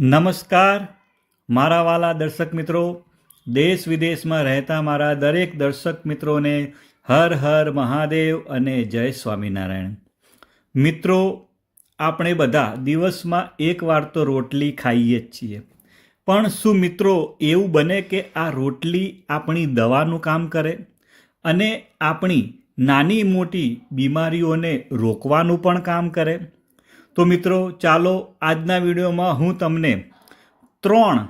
નમસ્કાર, મારા વાલા દર્શક મિત્રો. દેશ વિદેશમાં રહેતા મારા દરેક દર્શક મિત્રોને હર હર મહાદેવ અને જય સ્વામિનારાયણ. મિત્રો, આપણે બધા દિવસમાં એકવાર તો રોટલી ખાઈએ જ છીએ. પણ શું મિત્રો, એવું બને કે આ રોટલી આપણી દવાનું કામ કરે અને આપણી નાની મોટી બીમારીઓને રોકવાનું પણ કામ કરે? તો મિત્રો, ચાલો આજના વિડીયોમાં હું તમને ત્રણ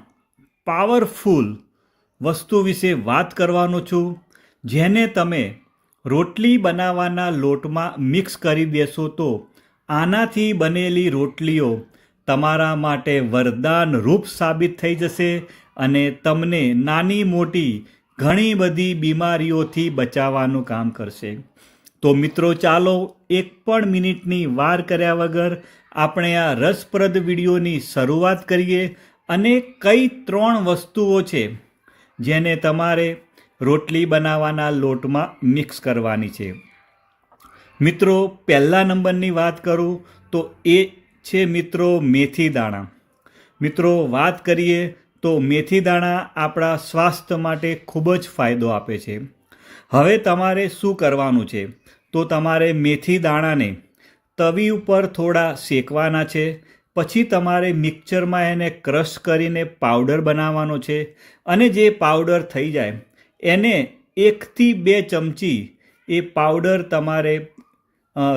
પાવરફુલ વસ્તુ વિશે વાત કરવાનો છું, જેને તમે રોટલી બનાવવાના લોટમાં મિક્સ કરી દેશો તો આનાથી બનેલી રોટલીઓ તમારા માટે વરદાન રૂપ સાબિત થઈ જશે અને તમને નાની મોટી ઘણી બધી બીમારીઓથી બચાવવાનું કામ કરશે. તો મિત્રો ચાલો એક પણ મિનિટની વાર કર્યા વગર આપણે આ રસપ્રદ વિડીયોની શરૂઆત કરીએ અને કઈ ત્રણ વસ્તુઓ છે જેને તમારે રોટલી બનાવવાના લોટમાં મિક્સ કરવાની છે. મિત્રો, પહેલા નંબરની વાત કરું તો એ છે મિત્રો મેથી દાણા. મિત્રો, વાત કરીએ તો મેથી દાણા આપણા સ્વાસ્થ્ય માટે ખૂબ જ ફાયદો આપે છે. હવે તમારે શું કરવાનું છે? તો તમારે મેથી દાણાને તવી ઉપર થોડા શેકવાના છે. પછી તમારે મિક્સરમાં એને ક્રશ કરીને પાવડર બનાવવાનો છે અને જે પાવડર થઈ જાય એને એકથી બે ચમચી એ પાવડર તમારે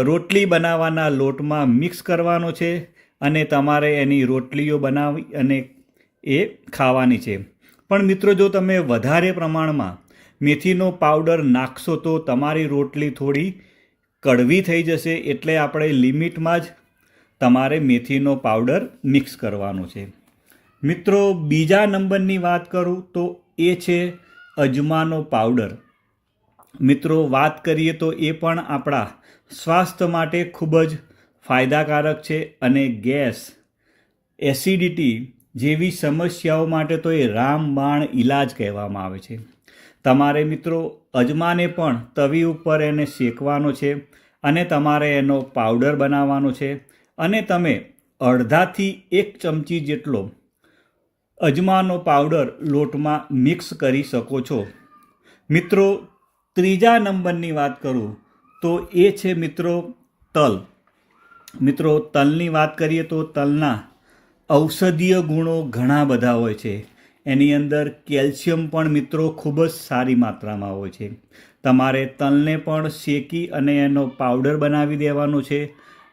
રોટલી બનાવવાના લોટમાં મિક્સ કરવાનો છે અને તમારે એની રોટલીઓ બનાવી અને એ ખાવાની છે. પણ મિત્રો જો તમે વધારે પ્રમાણમાં મેથીનો પાવડર નાખશો તો તમારી રોટલી થોડી કડવી થઈ જશે એટલે આપણે લિમિટમાં જ તમારે મેથીનો પાવડર મિક્સ કરવાનો છે. મિત્રો, બીજા નંબરની વાત કરું તો એ છે અજમાનો પાવડર. મિત્રો, વાત કરીએ તો એ પણ આપણા સ્વાસ્થ્ય માટે ખૂબ જ ફાયદાકારક છે અને ગેસ, એસિડિટી જેવી સમસ્યાઓ માટે તો એ રામબાણ ઈલાજ કહેવામાં આવે છે. તમારે મિત્રો અજમાને પણ તવી ઉપર એને શેકવાનો છે અને તમારે એનો પાવડર બનાવવાનો છે અને તમે અડધાથી એક ચમચી જેટલો અજમાનો પાવડર લોટમાં મિક્સ કરી શકો છો. મિત્રો, ત્રીજા નંબરની વાત કરું તો એ છે મિત્રો તલ. મિત્રો, તલની વાત કરીએ તો તલના ઔષધીય ગુણો ઘણા બધા હોય છે. એની અંદર કેલ્શિયમ પણ મિત્રો ખૂબ જ સારી માત્રામાં હોય છે. તમારે તલને પણ શેકી અને એનો પાવડર બનાવી દેવાનો છે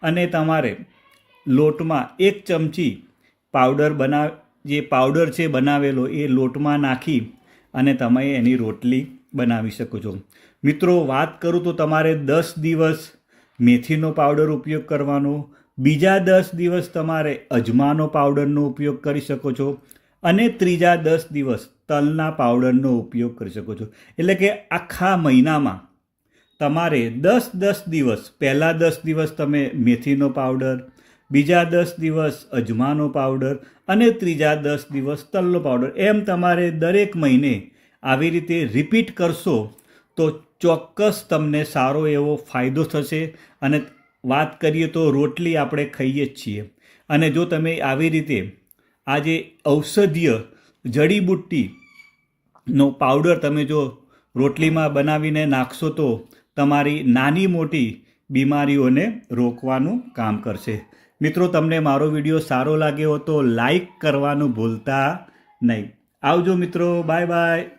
અને તમારે લોટમાં એક ચમચી પાવડર બનાવ જે પાવડર છે બનાવેલો એ લોટમાં નાખી અને તમે એની રોટલી બનાવી શકો છો. મિત્રો, વાત કરું તો તમારે દસ દિવસ મેથીનો પાવડર ઉપયોગ કરવાનો, બીજા દસ દિવસ તમારે અજમાનો પાવડરનો ઉપયોગ કરી શકો છો અને ત્રીજા દસ દિવસ તલના પાવડરનો ઉપયોગ કરી શકો છો. એટલે કે આખા મહિનામાં તમારે દસ દસ દિવસ, પહેલાં દસ દિવસ તમે મેથીનો પાવડર, બીજા દસ દિવસ અજમાનો પાવડર અને ત્રીજા દસ દિવસ તલનો પાવડર. એમ તમારે દરેક મહિને આવી રીતે રિપીટ કરશો તો ચોક્કસ તમને સારો એવો ફાયદો થશે. અને વાત કરીએ તો રોટલી આપણે ખાઈએ જ છીએ. અને જો તમે આવી રીતે આ જે ઔષધીય જડીબુટ્ટીનો પાવડર તમે જો રોટલીમાં બનાવીને નાખશો તો તમારી નાની મોટી બીમારીઓને રોકવાનું કામ કરશે. મિત્રો, તમને મારો વીડિયો સારો લાગ્યો તો લાઈક કરવાનું ભૂલતા નહીં. આવજો મિત્રો બાય બાય